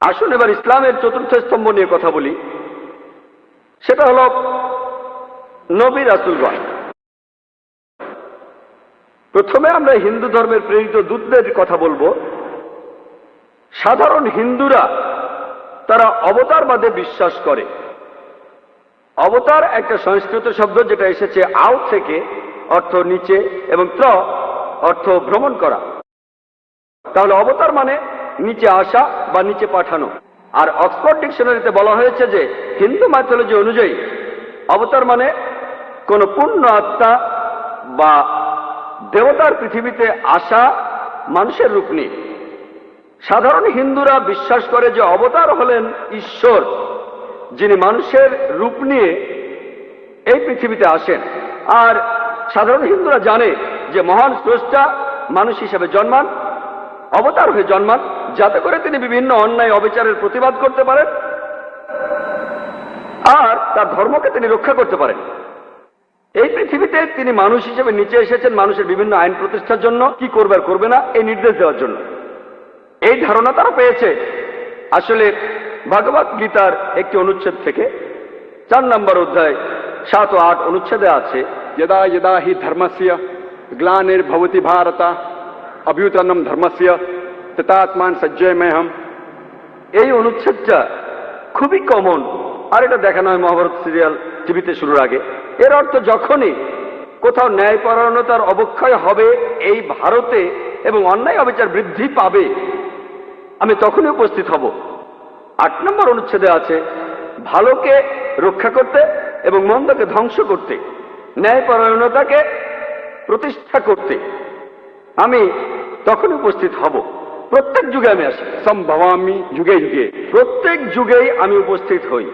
আসুন এবার ইসলামের চতুর্থ স্তম্ভ নিয়ে কথা বলি। সেটা হল নবী রাসুলগণ। প্রথমে আমরা হিন্দু ধর্মের প্রেরিত দূতদের কথা বলব। সাধারণ হিন্দুরা তারা অবতারবাদে বিশ্বাস করে। অবতার একটা সংস্কৃত শব্দ যেটা এসেছে আউ থেকে, অর্থ নিচে এবং ত্র অর্থ ভ্রমণ করা। তাহলে অবতার মানে নিচে আসা বা নিচে পাঠানো। আর অক্সফোর্ড ডিকশনারিতে বলা হয়েছে যে, হিন্দু মাইথোলজি অনুযায়ী অবতার মানে কোন পূর্ণ আত্মা বা দেবতার পৃথিবীতে আসা মানুষের রূপ নিয়ে সাধারণ হিন্দুরা বিশ্বাস করে যে অবতার হলেন ঈশ্বর, যিনি মানুষের রূপ নিয়ে এই পৃথিবীতে আসেন। আর সাধারণ হিন্দুরা জানে যে মহান স্রষ্টা মানুষ হিসেবে জন্মান অবতার হয়ে জন্মান, যাতে করে তিনি বিভিন্ন অন্যায় অবিচারের প্রতিবাদ করতে পারেন আর তার ধর্মকে তিনি রক্ষা করতে পারেন। এই পৃথিবীতে তিনি মানুষ হিসেবে নিচে এসেছেন মানুষের বিভিন্ন আইন প্রতিষ্ঠার জন্য, কি করবে আর করবে না, এই নির্দেশ দেওয়ার জন্য। এই ধারণা তারা পেয়েছে। আসলে ভগবত গীতার একটি অনুচ্ছেদ থেকে চার নম্বর অধ্যায় সাত ও আট অনুচ্ছেদে আছে, যদা যেদা হি ধর্মাসিয়া, গ্লানের ভবতি ভারতা অভ্যুতনম ধর্মস্য তেতাত্মান সজ্জয় মেহম এই অনুচ্ছেদটা খুবই কমন আর এটা দেখানো হয় মহাভারত সিরিয়াল টিভিতে শুরুর আগে। এর অর্থ যখনই কোথাও ন্যায়পরায়ণতার অবক্ষয় হবে এই ভারতে এবং অন্যায় অবিচার বৃদ্ধি পাবে, আমি তখনই উপস্থিত হব। আট নম্বর অনুচ্ছেদে আছে, ভালোকে রক্ষা করতে এবং মন্দকে ধ্বংস করতে ন্যায়পরায়ণতাকে প্রতিষ্ঠা করতে। আমি তখন উপস্থিত হব। প্রত্যেক যুগে আমি আসি। সম্ভাবামি যুগে যুগে। প্রত্যেক যুগেই আমি উপস্থিত হই।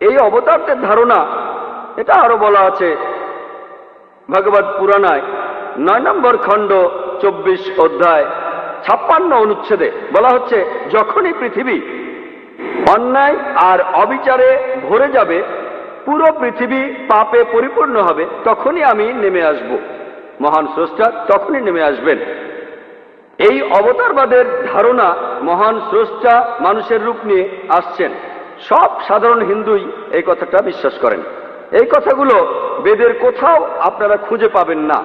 এই অবতারদের ধারণা, এটা আরও বলা আছে ভগবত পুরাণায়, নয় নম্বর খণ্ড, চব্বিশ অধ্যায়, ছাপ্পান্ন অনুচ্ছেদে বলা হচ্ছে, যখনই পৃথিবী অন্যায় আর অবিচারে ভরে যাবে, পুরো পৃথিবী পাপে পরিপূর্ণ হবে, তখনই আমি নেমে আসব। মহান স্রষ্টা তখনই নেমে আসবেন। এই অবতারবাদের ধারণা মহান স্রষ্টা মানুষের রূপ নিয়ে আসছেন। সব সাধারণ হিন্দুই এই কথাটা বিশ্বাস করেন। এই কথাগুলো বেদের কোথাও আপনারা খুঁজে পাবেন না।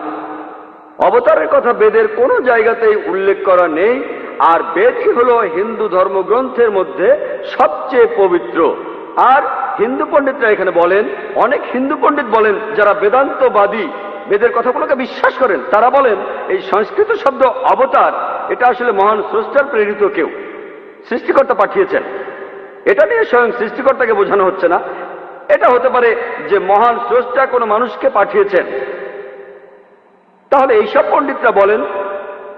অবতারের কথা বেদের কোনো জায়গাতেই উল্লেখ করা নেই, আর বেদই হল হিন্দু ধর্মগ্রন্থের মধ্যে সবচেয়ে পবিত্র। আর হিন্দু পণ্ডিতরা এখানে বলেন, অনেক হিন্দু পণ্ডিত বলেন, যারা বেদান্তবাদী বেদের কথাগুলোকে বিশ্বাস করেন। তারা বলেন, এই সংস্কৃত শব্দ অবতার, এটা আসলে মহান স্রষ্টার প্রেরিত কেউ সৃষ্টিকর্তা পাঠিয়েছেন। এটা নিয়ে স্বয়ং সৃষ্টিকর্তাকে বোঝানো হচ্ছে না। এটা হতে পারে যে মহান স্রষ্টা কোনো মানুষকে পাঠিয়েছেন। তাহলে এইসব পণ্ডিতরা বলেন,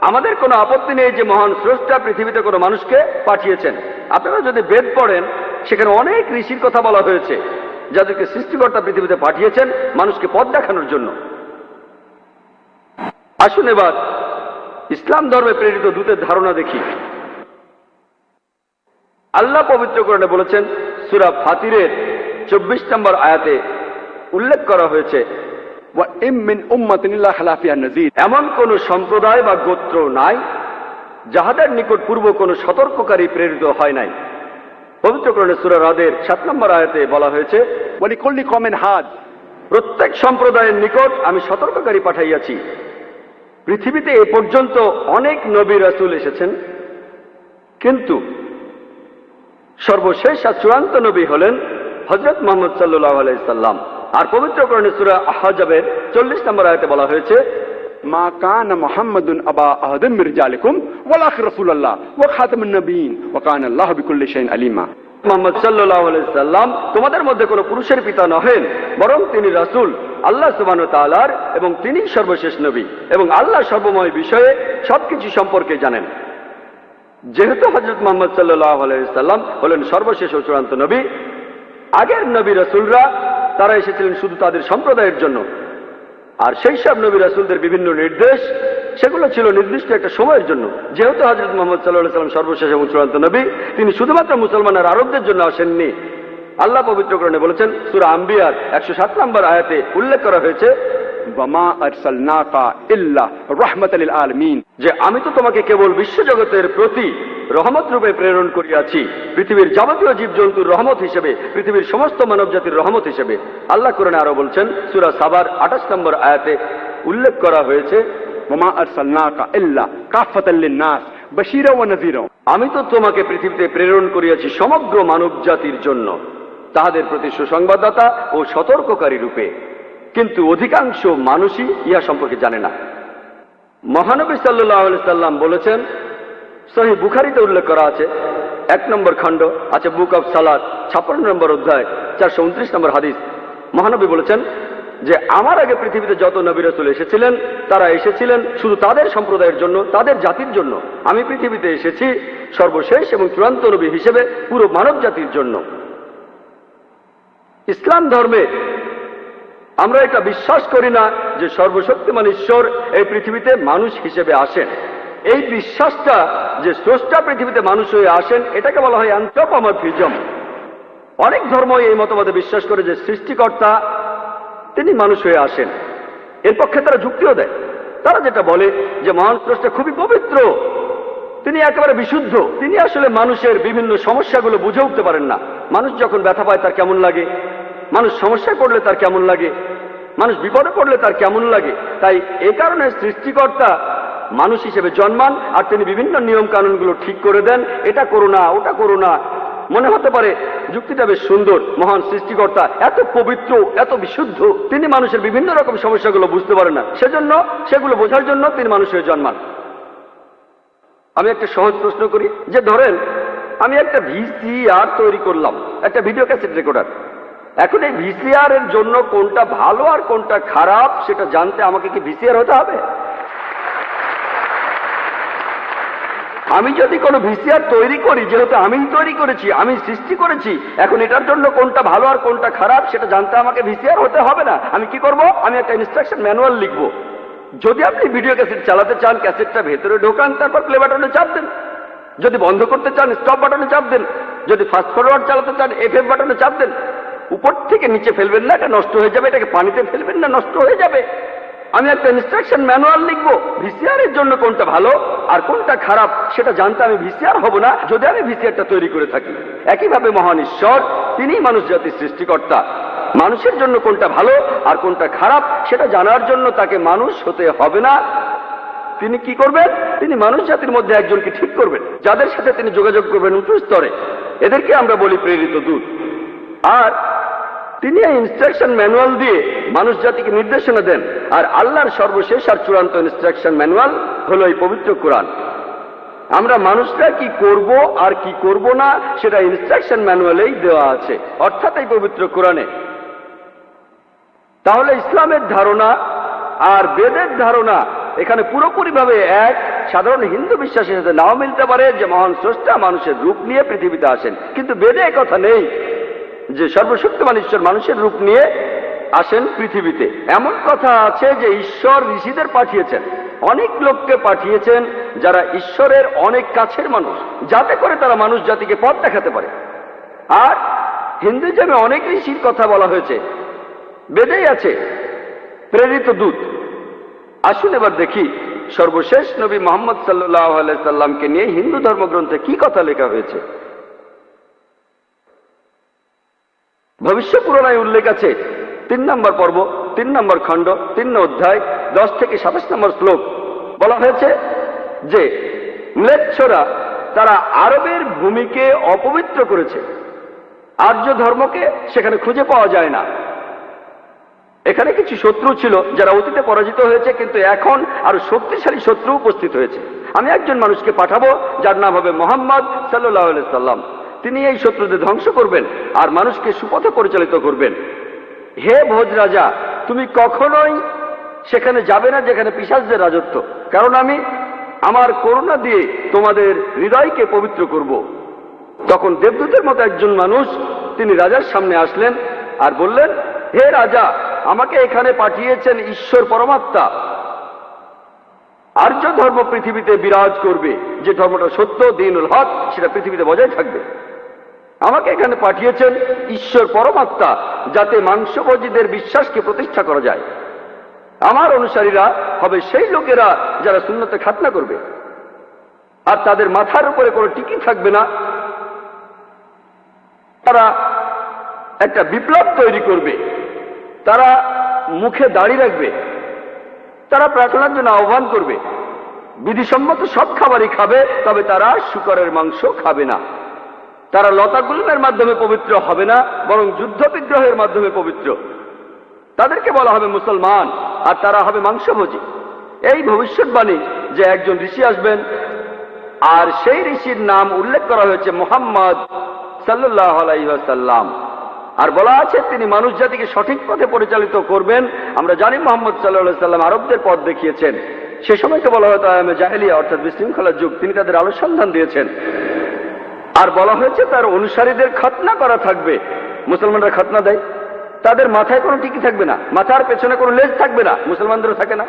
আমাদের কোনো আপত্তি নেই যে মহান স্রষ্টা পৃথিবীতে কোনো মানুষকে পাঠিয়েছেন। আপনারা যদি বেদ পড়েন, সেখানে অনেক ঋষির কথা বলা হয়েছে, যাদেরকে সৃষ্টিকর্তা পৃথিবীতে পাঠিয়েছেন মানুষকে পথ দেখানোর জন্য। আসুন এবার ইসলাম ধর্মে প্রেরিত দূতের ধারণা দেখি। আল্লাহ পবিত্র করণে বলেছেন, সুরা ফাতিরের চব্বিশ নম্বর আয়াতে উল্লেখ করা হয়েছে এমন কোন সম্প্রদায় বা গোত্র নাই, যাহাদের নিকট পূর্ব কোন সতর্ককারী প্রেরিত হয় নাই। পবিত্রকরণে সুরা রাদের সাত নম্বর আয়াতে বলা হয়েছে বলি কল্লি কমেন হাত প্রত্যেক সম্প্রদায়ের নিকট আমি সতর্ককারী পাঠাইয়াছি। পৃথিবীতে এ পর্যন্ত অনেক নবী রাসুল এসেছেন, কিন্তু সর্বশেষ আর চূড়ান্ত নবী হলেন হজরত মোহাম্মদ সাল্লাহ আলাইসাল্লাম আর পবিত্র করণে সুরা চল্লিশ নম্বর আয়তে বলা হয়েছে, মা কান মোহাম্মদুন আবা আহদম মির্জা আলিকুম ওয়ালাখ রসুল্লাহ ও খাতমুন নবীন ও কান আল্লাহ আলিমা। মোহাম্মদ সাল্লাহ সাল্লাম তোমাদের মধ্যে কোনো পুরুষের পিতা নহেন, বরং তিনি রাসুল। আল্লাহ সুবান তালার এবং তিনি সর্বশেষ নবী এবং আল্লাহ সর্বময় বিষয়ে সবকিছু সম্পর্কে জানেন। যেহেতু হজরত মোহাম্মদ সাল্লাহ আলাইসাল্লাম হলেন সর্বশেষ ও চূড়ান্ত নবী, আগের নবী রসুলরা তারা এসেছিলেন শুধু তাদের সম্প্রদায়ের জন্য। আর সেই সব নবী রাসুলদের বিভিন্ন নির্দেশ, সেগুলো ছিল নির্দিষ্ট একটা সময়ের জন্য। যেহেতু হজরত মোহাম্মদ সাল্লাহ সাল্লাম সর্বশেষ এবং চূড়ান্ত নবী, তিনি শুধুমাত্র মুসলমানের আরবদের জন্য আসেননি। আল্লাহ পবিত্রকরণে বলেছেন, সুরা আম্বিয়ার একশো সাত নম্বর আয়াতে উল্লেখ করা হয়েছে যে আমি তো তোমাকে কেবল বিশ্বজগতের প্রতি রহমত রূপে প্রেরণ করিয়াছি, পৃথিবীর যাবতীয় রহমত হিসেবে, পৃথিবীর সমস্ত মানব জাতির রহমত হিসেবে। আল্লাহ কোরআনে আরও বলছেন, সুরা সাবার আঠাশ নম্বর আয়াতে উল্লেখ করা হয়েছে বমা আর সাল্লাকা ইল্লা কাফাতাল্লিনাস বশিরা ও নজিরা আমি তো তোমাকে পৃথিবীতে প্রেরণ করিয়াছি সমগ্র মানব জাতির জন্য। তাহাদের প্রতি সুসংবাদদাতা ও সতর্ককারী রূপে। কিন্তু অধিকাংশ মানুষই ইহা সম্পর্কে জানে না। মহানবী সাল্লাহ সাল্লাম বলেছেন, সহি বুখারিতে উল্লেখ করা আছে, এক নম্বর খণ্ড আছে বুক অফ সালাদ ছাপ্পান্ন নম্বর অধ্যায়, চারশো উনত্রিশ নম্বর হাদিস। মহানবী বলেছেন যে, আমার আগে পৃথিবীতে যত নবী রসুল এসেছিলেন, তারা এসেছিলেন শুধু তাদের সম্প্রদায়ের জন্য, তাদের জাতির জন্য। আমি পৃথিবীতে এসেছি সর্বশেষ এবং চূড়ান্ত নবী হিসেবে পুরো মানব জাতির জন্য। ইসলাম ধর্মে আমরা এটা বিশ্বাস করি না যে সর্বশক্তিমান ঈশ্বর এই পৃথিবীতে মানুষ হিসেবে আসেন। এই বিশ্বাসটা যে স্রষ্টা পৃথিবীতে মানুষ হয়ে আসেন, এটাকে বলা হয় অ্যান্থ্রোপমরফিজম অনেক ধর্ম এই মতবাদে বিশ্বাস করে যে সৃষ্টিকর্তা তিনি মানুষ হয়ে আসেন। এর পক্ষে তারা যুক্তিও দেয়। তারা যেটা বলে যে মহান স্রষ্টা খুবই পবিত্র, তিনি একেবারে বিশুদ্ধ, তিনি আসলে মানুষের বিভিন্ন সমস্যাগুলো বুঝে উঠতে পারেন না। মানুষ যখন ব্যথা পায় তার কেমন লাগে? মানুষ সমস্যায় পড়লে তার কেমন লাগে? মানুষ বিপদে পড়লে তার কেমন লাগে? তাই এ কারণে সৃষ্টিকর্তা মানুষ হিসেবে জন্মান আর তিনি বিভিন্ন নিয়ম কানুনগুলো ঠিক করে দেন। এটা করো না, ওটা করো না। মনে হতে পারে যুক্তিটা বেশ সুন্দর, মহান সৃষ্টিকর্তা, এত পবিত্র, এত বিশুদ্ধ। তিনি মানুষের বিভিন্ন রকম সমস্যাগুলো বুঝতে পারেন না। সেজন্য, সেগুলো বোঝার জন্য তিনি মানুষ হয়ে জন্মান। আমি একটা সহজ প্রশ্ন করি, যে ধরেন, আমি একটা ভিসিআর তৈরি করলাম, একটা ভিডিও ক্যাসেট রেকর্ডার। এখন এই ভিসিআর এর জন্য কোনটা ভালো আর কোনটা খারাপ সেটা জানতে আমাকে কি ভিসিআর হতে হবে? আমি যদি কোনো ভিসিআর তৈরি করি, যেহেতু আমিই তৈরি করেছি আমি সৃষ্টি করেছি, এখন এটার জন্য কোনটা ভালো আর কোনটা খারাপ সেটা জানতে আমাকে ভিসিআর হতে হবে না। আমি কি করব? আমি একটা ইনস্ট্রাকশন ম্যানুয়াল লিখব। যদি আপনি ভিডিও ক্যাসেট চালাতে চান ক্যাসেটটা ভেতরে ঢোকান, তারপর প্লে বাটনে চাপ দেন। যদি বন্ধ করতে চান স্টপ বাটনে চাপ দেন। যদি ফাস্ট ফরওয়ার্ড চালাতে চান এফ বাটনে চাপ দেন। উপর থেকে নিচে ফেলবেন না, এটা নষ্ট হয়ে যাবে, এটাকে পানিতে ফেলবেন না, নষ্ট হয়ে যাবে। আমি একটা ইনস্ট্রাকশন ম্যানুয়াল লিখব ভিসিআর এর জন্য কোনটা ভালো আর কোনটা খারাপ, সেটা জানতে আমি ভিসিআর হব না, যদি আমি ভিসিআরটা তৈরি করে থাকি। একইভাবে মহান ঈশ্বর, তিনিই মানুষ জাতির সৃষ্টিকর্তা। মানুষের জন্য কোনটা ভালো আর কোনটা খারাপ, সেটা জানার জন্য তাকে মানুষ হতে হবে না। তিনি কি করবেন? তিনি মানুষ জাতির মধ্যে একজনকে ঠিক করবেন, যাদের সাথে তিনি যোগাযোগ করবেন উঁচু স্তরে। এদেরকে আমরা বলি প্রেরিত দূত। আর তিনি ইনস্ট্রাকশন ম্যানুয়াল দিয়ে মানুষ জাতিকে নির্দেশনা দেন। আর আল্লাহর সর্বশেষ আর চূড়ান্ত ইনস্ট্রাকশন ম্যানুয়াল হলো এই পবিত্র কোরআন। আমরা মানুষরা কি করব আর কি করব না, সেটা ইনস্ট্রাকশন ম্যানুয়ালেই দেওয়া আছে। অর্থাৎ এই পবিত্র কোরআনে। তাহলে ইসলামের ধারণা আর বেদের ধারণা এখানে পুরোপুরিভাবে এক। সাধারণ হিন্দু বিশ্বাসের সাথে নাও মিলতে পারে যে মহান স্রষ্টা মানুষের রূপ নিয়ে পৃথিবীতে আসেন। কিন্তু বেদে কথা নেই। যে সর্বশক্তিমান ঈশ্বর মানুষের রূপ নিয়ে আসেন পৃথিবীতে। এমন কথা আছে যে ঈশ্বর ঋষিদের পাঠিয়েছেন। অনেক লোককে পাঠিয়েছেন যারা ঈশ্বরের অনেক কাছের মানুষ। যাতে করে তারা মানুষ জাতিকে পথ দেখাতে পারে। আর হিন্দুজমে অনেক ঋষির কথা বলা হয়েছে। বেদেই আছে, প্রেরিত দূত। আসুন এবার দেখি, সর্বশেষ নবী মোহাম্মদ সাল্লাহ সাল্লামকে নিয়ে হিন্দু ধর্মগ্রন্থে কি কথা লেখা হয়েছে। ভবিষ্য পুরাণায় উল্লেখ আছে। তিন নম্বর পর্ব, তিন নম্বর খণ্ড, তিন অধ্যায়, দশ থেকে সাতাশ নম্বর শ্লোক। বলা হয়েছে যে, ম্লেচ্ছরা তারা আরবের ভূমিকে অপবিত্র করেছে। আর্য ধর্মকে সেখানে খুঁজে পাওয়া যায় না। এখানে কিছু শত্রু ছিল যারা অতীতে পরাজিত হয়েছে, কিন্তু এখন আরও শক্তিশালী শত্রু উপস্থিত হয়েছে। আমি একজন মানুষকে পাঠাবো, যার নাম হবে মোহাম্মদ সাল্লাহ সাল্লাম তিনি এই শত্রুদের ধ্বংস করবেন আর মানুষকে সুপথে পরিচালিত করবেন। হে ভোজ রাজা, তুমি কখনোই সেখানে যাবে না যেখানে পিসাজদের রাজত্ব। কারণ আমি আমার করুণা দিয়ে তোমাদের হৃদয়কে পবিত্র করব। তখন দেবদূতের মতো একজন মানুষ তিনি রাজার সামনে আসলেন আর বললেন, হে রাজা, আমাকে এখানে পাঠিয়েছেন ঈশ্বর পরমাত্মা। আর্য ধর্ম পৃথিবীতে বিরাজ করবে। যে ধর্মটা সত্য দিনুল হক সেটা পৃথিবীতে বজায় থাকবে। আমাকে এখানে পাঠিয়েছেন ঈশ্বর পরমাত্মা, যাতে মাংসভোজীদের বিশ্বাসকে প্রতিষ্ঠা করা যায়। আমার অনুসারীরা হবে সেই লোকেরা যারা শূন্যতে খাতনা করবে। আর তাদের মাথার উপরে কোনো টিকি থাকবে না। তারা একটা বিপ্লব তৈরি করবে। তারা মুখে দাড়ি রাখবে। তারা প্রার্থনার জন্য আহ্বান করবে। বিধিসম্মত সব খাবারই খাবে, তবে তারা শুকরের মাংস খাবে না। তারা লতা লতাগুলমের মাধ্যমে পবিত্র হবে না, বরং যুদ্ধ বিগ্রহের মাধ্যমে পবিত্র। তাদেরকে বলা হবে মুসলমান, আর তারা হবে মাংসভোজী। এই ভবিষ্যৎবাণী যে একজন ঋষি আসবেন, আর সেই ঋষির নাম উল্লেখ করা হয়েছে মোহাম্মদ আলাইসাল্লাম আর বলা আছে তিনি মানুষ জাতিকে সঠিক পথে পরিচালিত করবেন। আমরা জানি মোহাম্মদ সাল্লাহ সাল্লাম আরবদের পথ দেখিয়েছেন। সে সময়কে বলা হয়তো জাহেলিয়া, অর্থাৎ বিশৃঙ্খলার যুগ। তিনি তাদের আলো সন্ধান দিয়েছেন। আর বলা হয়েছে তার অনুসারীদের খতনা করা থাকবে। মুসলমানরা খতনা দেয়। তাদের মাথায় কোনো টিকি থাকবে না। মাথার পেছনে কোনো লেজ থাকবে না। মুসলমানদেরও থাকে না।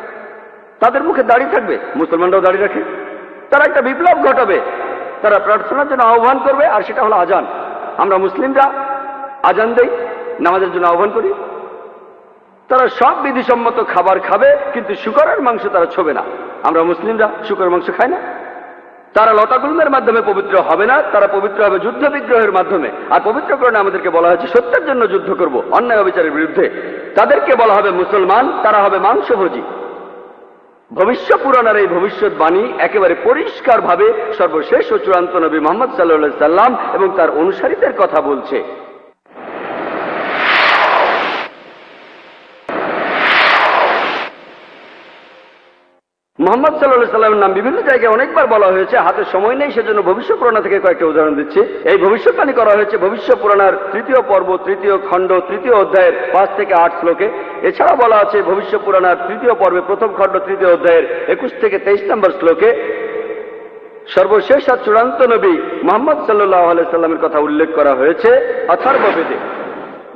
তাদের মুখে দাড়ি থাকবে। মুসলমানরাও দাড়ি রাখে। তারা একটা বিপ্লব ঘটাবে। তারা প্রার্থনার জন্য আহ্বান করবে, আর সেটা হলো আজান। আমরা মুসলিমরা আজান দেই, নামাজের জন্য আহ্বান করি। তারা সব বিধিসম্মত খাবার খাবে, কিন্তু শুকরের মাংস তারা ছোবে না। আমরা মুসলিমরা শুকরের মাংস খাই না। তারা লতাগুলমের মাধ্যমে পবিত্র হবে না, তারা পবিত্র হবে যুদ্ধ বিগ্রহের মাধ্যমে। আর পবিত্র পবিত্রকরণে আমাদেরকে বলা হয়েছে, সত্যের জন্য যুদ্ধ করব, অন্যায় অবিচারের বিরুদ্ধে। তাদেরকে বলা হবে মুসলমান, তারা হবে মাংসভোজী। ভবিষ্য পুরাণের এই ভবিষ্যৎবাণী একেবারে পরিষ্কারভাবে সর্বশেষ ও চূড়ান্ত নবী মোহাম্মদ সাল্লাহ সাল্লাম এবং তার অনুসারীদের কথা বলছে। মোহাম্মদ সাল্লাহ সাল্লামের নাম বিভিন্ন জায়গায় অনেকবার বলা হয়েছে, হাতে সময় নেই, সেজন্য ভবিষ্য পুরাণা থেকে কয়েকটা উদাহরণ দিচ্ছি। এই ভবিষ্যৎবাণী করা হয়েছে ভবিষ্য পুরাণার তৃতীয় পর্ব, তৃতীয় খণ্ড, তৃতীয় অধ্যায়ের পাঁচ থেকে আট শ্লোকে। এছাড়া বলা আছে ভবিষ্য পুরাণার তৃতীয় পর্বে প্রথম খণ্ড, তৃতীয় অধ্যায়ের একুশ থেকে তেইশ নম্বর শ্লোকে, সর্বশেষ আর চূড়ান্ত নবী মোহাম্মদ সাল্লাহ সাল্লামের কথা উল্লেখ করা হয়েছে, অথার্ববেদে।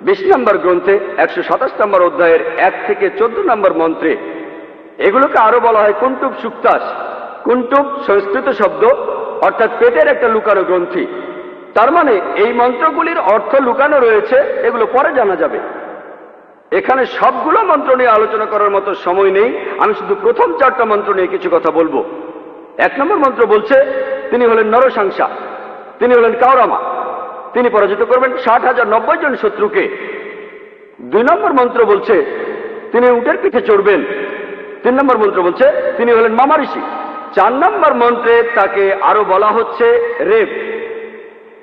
বিশ নম্বর গ্রন্থে, একশো সাতাশ নম্বর অধ্যায়ের এক থেকে চোদ্দ নম্বর মন্ত্রে এগুলোকে আরও বলা হয় কুন্টুব সুক্তাস। কুন্টুব সংস্কৃত শব্দ, অর্থাৎ পেটের একটা লুকানো গ্রন্থি। তার মানে এই মন্ত্রগুলির অর্থ লুকানো রয়েছে, এগুলো পরে জানা যাবে। এখানে সবগুলো মন্ত্র নিয়ে আলোচনা করার মতো সময় নেই, আমি শুধু প্রথম চারটা মন্ত্র নিয়ে কিছু কথা বলব। এক নম্বর মন্ত্র বলছে, তিনি হলেন নরসাংসা, তিনি হলেন কাউরামা তিনি পরাজিত করবেন ষাট হাজার নব্বই জন শত্রুকে। দুই নম্বর মন্ত্র বলছে, তিনি উটের পিঠে চড়বেন তিন নম্বর মন্ত্র বলছে, তিনি হলেন মামা ঋষি। চার নম্বর মন্ত্রে তাকে আরও বলা হচ্ছে রেপ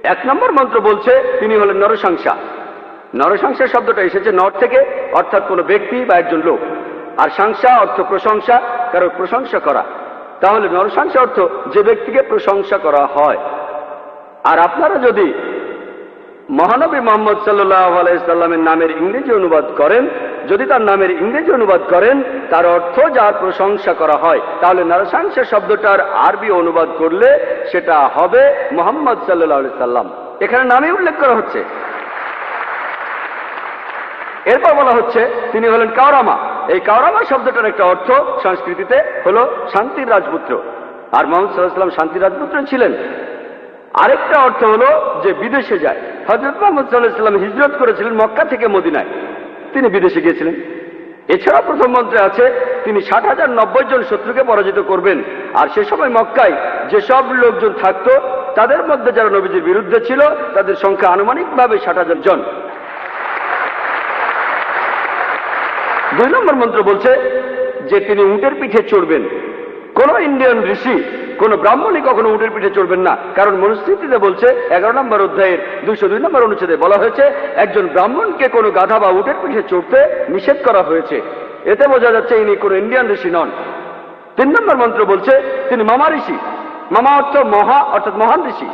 এক নম্বর মন্ত্র বলছে, তিনি হলেন নরসংসা। নরসংসা শব্দটা এসেছে নর থেকে, অর্থাৎ কোনো ব্যক্তি বা একজন লোক। আর সংসা অর্থ প্রশংসা কারও প্রশংসা করা। তাহলে নরসংসা অর্থ যে ব্যক্তিকে প্রশংসা করা হয়। আর আপনারা যদি মহানবী মোহাম্মদ সাল্লাহ আলাইসাল্লামের নামের ইংরেজি অনুবাদ করেন, যদি তার নামের ইংরেজি অনুবাদ করেন তার অর্থ যার প্রশংসা করা হয়। তাহলে নরসাংসা শব্দটার আরবি অনুবাদ করলে সেটা হবে মোহাম্মদ সাল্লাহ সাল্লাম। এখানে নামে উল্লেখ করা হচ্ছে। এরপর বলা হচ্ছে, তিনি হলেন কাওরামা। এই কাওরামা শব্দটার একটা অর্থ সংস্কৃতিতে হলো শান্তির রাজপুত্র। আর মোহাম্মদ সাল্লাহ সাল্লাম শান্তির রাজপুত্র ছিলেন। আরেকটা অর্থ হলো যে বিদেশে যায়। হজরত মোহাম্মদ সাল্লাহ সাল্লাম হিজরত করেছিলেন মক্কা থেকে মদিনায়। তিনি বিদেশে গিয়েছিলেন। এছাড়া প্রথম মন্ত্রে আছে, তিনি ষাট হাজার নব্বই জন শত্রুকে পরাজিত করবেন। আর সে সময় মক্কায় যেসব লোকজন থাকতো, তাদের মধ্যে যারা নবীজির বিরুদ্ধে ছিল, তাদের সংখ্যা আনুমানিকভাবে ষাট হাজার জন। দুই নম্বর মন্ত্র বলছে যে তিনি উটের পিঠে চড়বেন। কোন ইন্ডিয়ান ঋষি কোন ব্রাহ্মণই কখনো উটের পিঠে চড়বেন না। কারণ মনুস্মৃতিতে বলছে, এগারো নম্বর অধ্যায়ের দুইশো দুই নম্বর অনুচ্ছেদে বলা হয়েছে, একজন ব্রাহ্মণকে কোনো গাধা বা উটের পিঠে চড়তে নিষেধ করা হয়েছে। এতে বোঝা যাচ্ছে ইনি কোনো ইন্ডিয়ান ঋষি নন। তিন নম্বর মন্ত্র বলছে, তিনি মামা ঋষি। মামা অর্থ মহা, অর্থাৎ মহান ঋষি।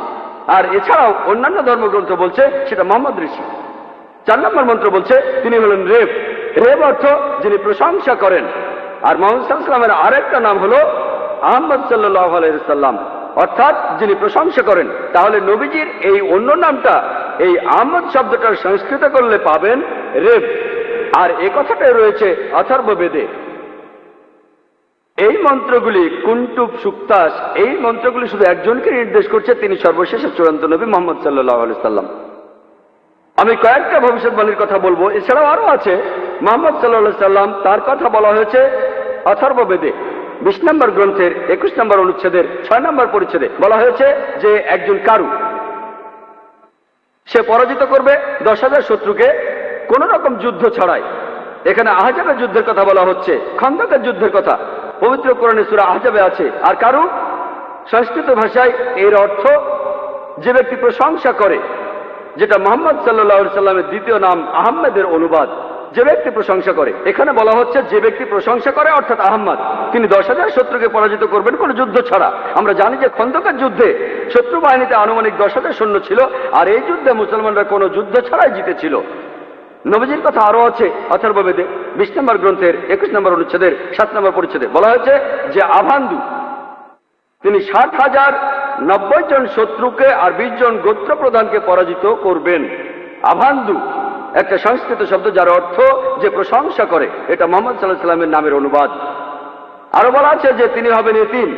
আর এছাড়াও অন্যান্য ধর্মগ্রন্থ বলছে, সেটা মোহাম্মদ ঋষি। চার নম্বর মন্ত্র বলছে, তিনি হলেন রেপ রেব অর্থ যিনি প্রশংসা করেন। আর মোহাম্মদ আরেকটা নাম হলো আহমদ সাল্লাহ আলাইসাল্লাম অর্থাৎ যিনি প্রশংসা করেন, তাহলে নবীজির এই অন্য নামটা, এই আহমদ শব্দটার সংস্কৃত করলে পাবেন রেব। আর এ কথাটাই রয়েছে অথর্ব বেদে এই মন্ত্রগুলি কুন্টুব সুক্তাস, এই মন্ত্রগুলি শুধু একজনকে নির্দেশ করছে, তিনি সর্বশেষ চূড়ান্ত নবী মোহাম্মদ সাল্লাহ আলি সাল্লাম। আমি কয়েকটা ভবিষ্যৎবাণীর কথা বলব, এছাড়াও আরও আছে। মোহাম্মদ সাল্লাহ সাল্লাম, তার কথা বলা হয়েছে অথর্ব বেদে বিশ নম্বর গ্রন্থের, একুশ নম্বর অনুচ্ছেদের, ছয় নম্বর পরিচ্ছেদে বলা হয়েছে যে একজন কারু, সে পরাজিত করবে দশ হাজার শত্রুকে কোন রকম যুদ্ধ ছাড়াই। এখানে আহজাবের যুদ্ধের কথা বলা হচ্ছে, খন্দকের যুদ্ধের কথা। পবিত্র কোরআনে সুরা আহজাবে আছে, আর কারু, সংস্কৃত ভাষায় এর অর্থ যে ব্যক্তি প্রশংসা করে, যেটা মোহাম্মদ সাল্লাহ সাল্লামের দ্বিতীয় নাম আহমেদের অনুবাদ। যে ব্যক্তি প্রশংসা করে, এখানে বলা হচ্ছে যে ব্যক্তি প্রশংসা করে অর্থাৎ আহম্মদ, তিনি দশ হাজার শত্রুকে পরাজিত করবেন কোন যুদ্ধ ছাড়া। আমরা জানি যে খন্দকার যুদ্ধে শত্রু বাহিনীতে আনুমানিক দশ হাজার সৈন্য ছিল, আর এই যুদ্ধে মুসলমানরা কোনো যুদ্ধ ছাড়াই জিতেছিল। নবীজির কথা আরও আছে অথর্ববেদে বিশ নম্বর গ্রন্থের একুশ নম্বর অনুচ্ছেদের, সাত নম্বর পরিচ্ছেদে বলা হয়েছে যে আভান্দু, তিনি ষাট হাজার নব্বই জন শত্রুকে আর বিশ জন গোত্র প্রধানকে পরাজিত করবেন। আভান্দু একটা সংস্কৃত শব্দ যার অর্থ যে প্রশংসা করে, এটা মোহাম্মদ সাল্লাহ সাল্লামের নামের অনুবাদ। আরও বলা আছে যে তিনি হবেন এতিম।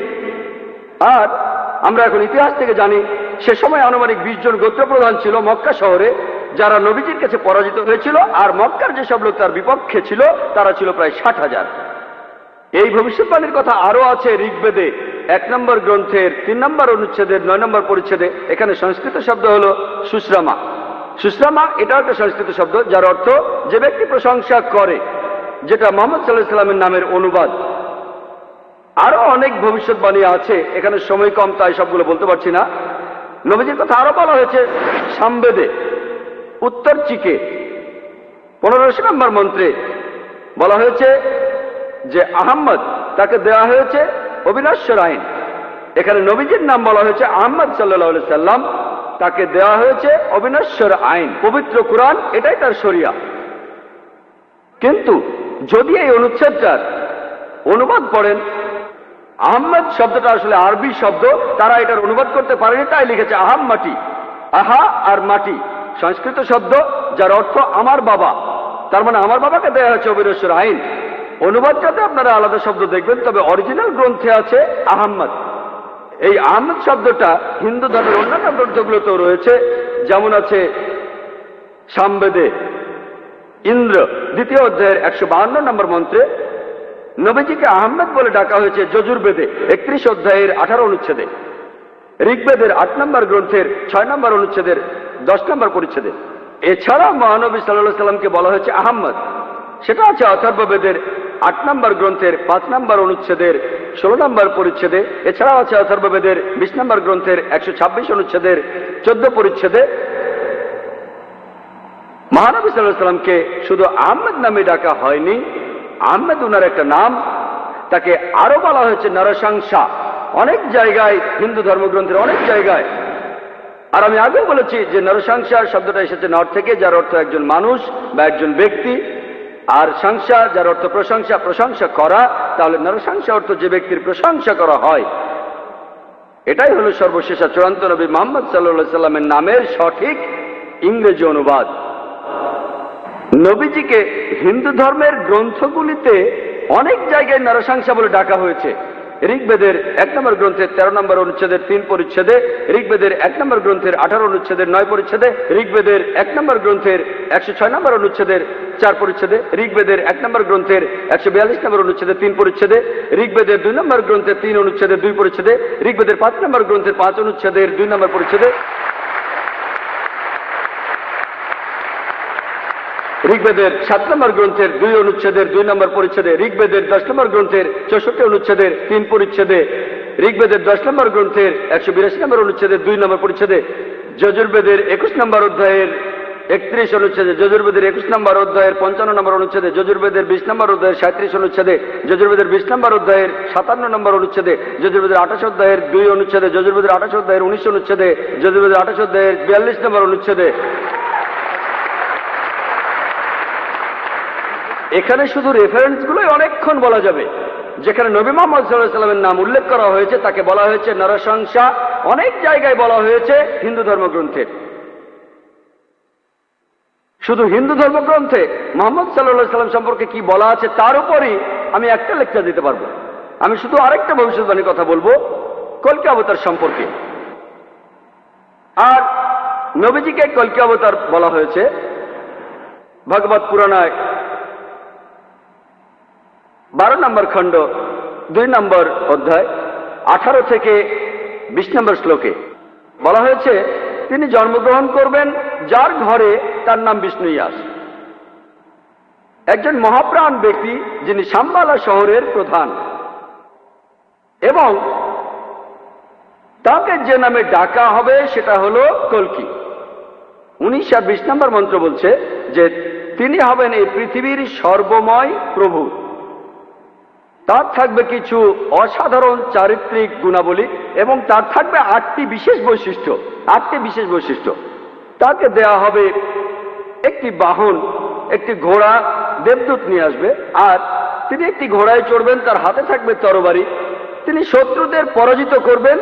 আর আমরা এখন ইতিহাস থেকে জানি, সে সময় আনুমানিক বিশ জন গোত্র প্রধান ছিল মক্কা শহরে, যারা নবীজির কাছে পরাজিত হয়েছিল, আর মক্কার যেসব লোক তার বিপক্ষে ছিল, তারা ছিল প্রায় ষাট হাজার। এই ভবিষ্যৎবাণীর কথা আরও আছে ঋগ্বেদে। এক নম্বর গ্রন্থের তিন নম্বর অনুচ্ছেদের, নয় নম্বর পরিচ্ছেদে, এখানে সংস্কৃত শব্দ হল সুশ্রামা। সুশ্রামা এটাও একটা সংস্কৃত শব্দ, যার অর্থ যে ব্যক্তি প্রশংসা করে, যেটা মোহাম্মদ সাল্লাহ সাল্লামের নামের অনুবাদ। আরও অনেক ভবিষ্যৎবাণী আছে, এখানে সময় কম, তাই সবগুলো বলতে পারছি না। নবীজির কথা আরও বলা হয়েছে, সামবেদে, উত্তর চিকে, পনেরোশো নম্বর মন্ত্রে বলা হয়েছে যে আহম্মদ, তাকে দেওয়া হয়েছে অবিনশ্বর আইন। এখানে নবীজির নাম বলা হয়েছে আহম্মদ সাল্লাহ সাল্লাম। তাকে দেওয়া হয়েছে অবিনশ্বর আইন, পবিত্র কোরআন, এটাই তার শরিয়া। কিন্তু যদি এই অনুচ্ছেদটার অনুবাদ পড়েন, আহম্মদ শব্দটা আসলে আরবি শব্দ, তারা এটার অনুবাদ করতে পারেনি, তাই লিখেছে আহাম মাটি। আহা আর মাটি, সংস্কৃত শব্দ, যার অর্থ আমার বাবা। তার মানে আমার বাবাকে দেওয়া হয়েছে অবিনশ্বর আইন। অনুবাদটাতে আপনারা আলাদা শব্দ দেখবেন, তবে অরিজিনাল গ্রন্থে আছে আহম্মদ। এই আহমদ শব্দটা হিন্দু ধর্মের অন্যান্য গ্রন্থগুলোতেও রয়েছে। যেমন আছে সামবেদে ইন্দ্র, দ্বিতীয় অধ্যায়ের একশো বাহান্ন নম্বর মন্ত্রে, নবীজিকে আহমেদ বলে ডাকা হয়েছে যজুর্বেদে, একত্রিশ অধ্যায়ের আঠারো অনুচ্ছেদে। ঋগ্বেদের আট নম্বর গ্রন্থের ছয় নম্বর অনুচ্ছেদের দশ নম্বর পরিচ্ছেদে। এছাড়া মহানবী সাল্লাহ সাল্লামকে বলা হয়েছে আহম্মদ সেটা আছে অথর্ববেদের আট নম্বর গ্রন্থের পাঁচ নম্বর অনুচ্ছেদের, ষোলো নম্বর পরিচ্ছেদে, এছাড়াও আছে অথর্ববেদের বিশ নম্বর গ্রন্থের একশো ছাব্বিশ অনুচ্ছেদের, চোদ্দ পরিচ্ছেদে। মহানবী সাল্লাহ সাল্লামকে শুধু আহমেদ নামে ডাকা হয়নি, আহমেদ উনার একটা নাম, তাকে আরও বলা হয়েছে নরসংসা অনেক জায়গায়, হিন্দু ধর্মগ্রন্থের অনেক জায়গায়। আর আমি আগেও বলেছি যে নরসংসার শব্দটা এসেছে নর থেকে, যার অর্থ একজন মানুষ বা একজন ব্যক্তি। আর সংসা যার অর্থ প্রশংসা প্রশংসা করা, তাহলে নরসংসা অর্থ যে ব্যক্তির প্রশংসা করা হয়, এটাই হলো সর্বশেষ চূড়ান্ত নবী মোহাম্মদ সাল্লা সাল্লামের নামের সঠিক ইংরেজি অনুবাদ। নবীজিকে হিন্দু ধর্মের গ্রন্থগুলিতে অনেক জায়গায় নরসংসা বলে ডাকা হয়েছে। ঋগ্বেদের এক নম্বর গ্রন্থের তেরো নম্বর অনুচ্ছেদের তিন পরিচ্ছেদে, ঋগ্বেদের এক নম্বর গ্রন্থের আঠারো অনুচ্ছেদের নয় পরিচ্ছেদে, ঋগ্বেদের এক নম্বর গ্রন্থের একশো ছয় নম্বর অনুচ্ছেদের চার পরিচ্ছেদে, ঋগ্বেদের এক নম্বর গ্রন্থের একশো বিয়াল্লিশ নম্বর অনুচ্ছেদে তিন পরিচ্ছেদে, ঋগ্বেদের দুই নম্বর গ্রন্থের তিন অনুচ্ছেদে দুই পরিচ্ছেদে, ঋগ্বেদের পাঁচ নম্বর গ্রন্থের পাঁচ অনুচ্ছেদের দুই নম্বর পরিচ্ছেদে ঋগ্বেদের সাত নম্বর গ্রন্থের দুই অনুচ্ছেদের, দুই নম্বর পরিচ্ছেদে ঋগ্বেদের দশ নম্বর গ্রন্থের চৌষট্টি অনুচ্ছেদের তিন পরিচ্ছেদে, ঋগ্বেদের দশ নম্বর গ্রন্থের একশো বিরাশি নম্বর অনুচ্ছেদের দুই নম্বর পরিচ্ছেদে, যজুর্বেদের একুশ নম্বর অধ্যায়ের একত্রিশ অনুচ্ছেদে, যজুর্বেদের একুশ নম্বর অধ্যায়ের পঞ্চান্ন নম্বর অনুচ্ছেদে, যজুর্বেদের বিশ নম্বর অধ্যায়ের সাঁত্রিশ অনুচ্ছেদে, যজুর্বেদের বিশ নম্বর অধ্যায়ের সাতান্ন নম্বর অনুচ্ছেদে, যজুর্বেদের আঠাশ অধ্যায়ের দুই অনুচ্ছেদে, যজুর্বেদের আঠাশ অধ্যায়ের উনিশ অনুচ্ছেদে, যজুর্বেদের আঠাশ অধ্যায়ের বিয়াল্লিশ নম্বর অনুচ্ছেদে। এখানে শুধু রেফারেন্সগুলোই অনেকক্ষণ বলা যাবে। যেখানে নবী মোহাম্মদ সাল্লাহ সাল্লামের নাম উল্লেখ করা হয়েছে, তাকে বলা হয়েছে নরসংসা অনেক জায়গায় বলা হয়েছে হিন্দু ধর্মগ্রন্থে। শুধু হিন্দু ধর্মগ্রন্থে মোহাম্মদ সাল্লাহ সাল্লাম সম্পর্কে কি বলা আছে, তার উপরই আমি একটা লেকচার দিতে পারব। আমি শুধু আরেকটা ভবিষ্যৎবাণীর কথা বলব, কলকি অবতার সম্পর্কে। আর নবীজিকে কলকি অবতার বলা হয়েছে। ভগবত পুরাণায় বারো নম্বর খণ্ড, দুই নম্বর অধ্যায়, আঠারো থেকে বিশ নম্বর শ্লোকে। বলা হয়েছে, তিনি জন্মগ্রহণ করবেন, যার ঘরে তার নাম বিষ্ণু ইয়াস। একজন মহাপ্রাণ ব্যক্তি, যিনি সাম্বালা শহরের প্রধান। এবং তাকে যে নামে ডাকা হবে, সেটা হলো কলকি। উনিশ আর বিশ নম্বর মন্ত্র বলছে যে, তিনি হবেন এই পৃথিবীর সর্বময় প্রভু। তার থাকবে কিছু অসাধারণ চারিত্রিক গুণাবলী এবং তার থাকবে আটটি বিশেষ বৈশিষ্ট্য, আটটি বিশেষ বৈশিষ্ট্য। তাকে দেয়া হবে একটি বাহন, একটি ঘোড়া, দেবদূত নিয়ে আসবে। আর তিনি একটি ঘোড়ায় চড়বেন, তার হাতে থাকবে তরবারি। তিনি শত্রুদের পরাজিত করবেন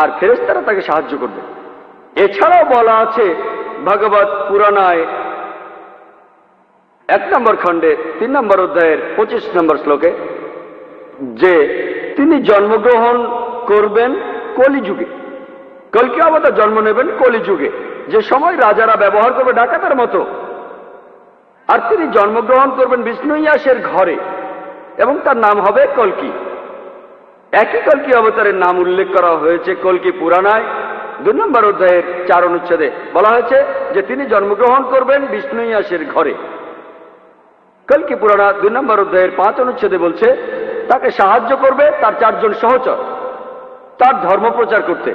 আর ফেরেস্তারা তাকে সাহায্য করবে। এছাড়াও বলা আছে ভগবত পুরাণায় এক নম্বর খণ্ডে, তিন নম্বর অধ্যায়ের পঁচিশ নম্বর শ্লোকে যে তিনি জন্মগ্রহণ করবেন কলিযুগে। কলকি অবতার জন্ম নেবেন কলিযুগে। যে সময় রাজারা ব্যবহার করবে ডাকাতার মতো। আর তিনি জন্মগ্রহণ করবেন বিষ্ণু ইয়াসের ঘরে, এবং তার নাম হবে কলকি। একই কলকি অবতারের নাম উল্লেখ করা হয়েছে কলকি পুরাণায়। দুই নম্বর অধ্যায়ের চার অনুচ্ছেদে বলা হয়েছে যে তিনি জন্মগ্রহণ করবেন বিষ্ণু ইয়াসের ঘরে। কলকি পুরাণা দুই নম্বর অধ্যায়ের পাঁচ অনুচ্ছেদে বলছে তাকে সাহায্য করবে তার চারজন সহচর, তার ধর্ম প্রচার করতে।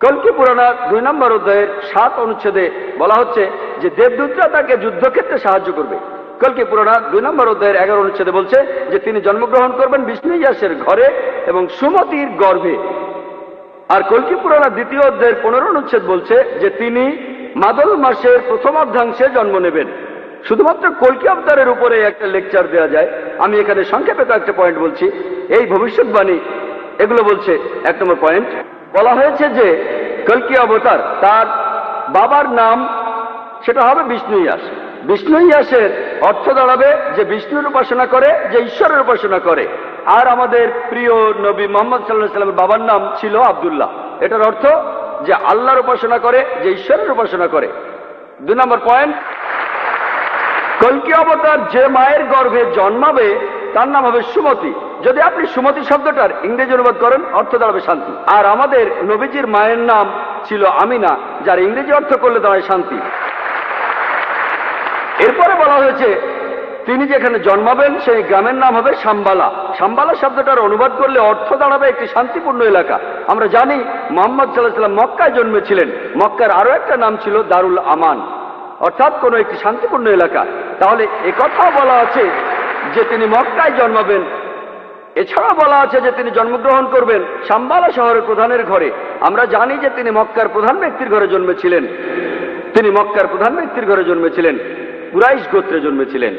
কলকি পুরাণা দুই নম্বর অধ্যায়ের সাত অনুচ্ছেদে বলা হচ্ছে যে দেবদূতরা তাকে যুদ্ধক্ষেত্রে সাহায্য করবে। কলকি পুরাণা দুই নম্বর অধ্যায়ের এগারো অনুচ্ছেদে বলছে যে তিনি জন্মগ্রহণ করবেন বিষ্ণু ইয়াসের ঘরে এবং সুমতির গর্ভে। আর কলকি পুরাণা দ্বিতীয় অধ্যায়ের পনেরো অনুচ্ছেদ বলছে যে তিনি মাদল মাসের প্রথম অর্ধাংশে জন্ম নেবেন। শুধুমাত্র কলকি অবতারের উপরে একটা লেকচার দেওয়া যায়। আমি এখানে সংক্ষেপে কয়েকটা পয়েন্ট বলছি। এই ভবিষ্যৎবাণী, এগুলো বলছে এক নম্বর পয়েন্ট বলা হয়েছে যে, কলকি অবতার, তার বাবার নাম, সেটা হবে বিষ্ণু ইয়াস বিষ্ণু ইয়াসের অর্থ দাঁড়াবে যে বিষ্ণুর উপাসনা করে, যে ঈশ্বরের উপাসনা করে। আর আমাদের প্রিয় নবী মোহাম্মদ সাল্লাহ সাল্লামের বাবার নাম ছিল আবদুল্লাহ। এটার অর্থ যে আল্লাহর উপাসনা করে, যে ঈশ্বরের উপাসনা করে। দুই নম্বর পয়েন্ট কলকি অবতার যে মায়ের গর্ভে জন্মাবে, তার নাম হবে সুমতি। যদি আপনি সুমতি শব্দটার ইংরেজি অনুবাদ করেন, অর্থ দাঁড়াবে শান্তি। আর আমাদের নবীজির মায়ের নাম ছিল আমিনা, যার ইংরেজি অর্থ করলে দাঁড়ায় শান্তি। এরপরে বলা হয়েছে, তিনি যেখানে জন্মাবেন, সেই গ্রামের নাম হবে সাম্বালা। সাম্বালা শব্দটার অনুবাদ করলে অর্থ দাঁড়াবে একটি শান্তিপূর্ণ এলাকা। আমরা জানি, মোহাম্মদ সাল্লাহ সাল্লাম মক্কায় জন্মেছিলেন। মক্কার আরও একটা নাম ছিল দারুল আমান। অর্থাৎ কোনো একটি শান্তিপূর্ণ এলাকা। তাহলে একথাও বলা আছে যে তিনি মক্কায় জন্মাবেন। এছাড়া বলা আছে যে তিনি জন্মগ্রহণ করবেন সাম্বালা শহরের প্রধানের ঘরে। আমরা জানি যে তিনি মক্কার প্রধান ব্যক্তির ঘরে জন্মেছিলেন। তিনি মক্কার প্রধান ব্যক্তির ঘরে জন্মেছিলেন। কুরাইশ গোত্রে জন্মেছিলেন।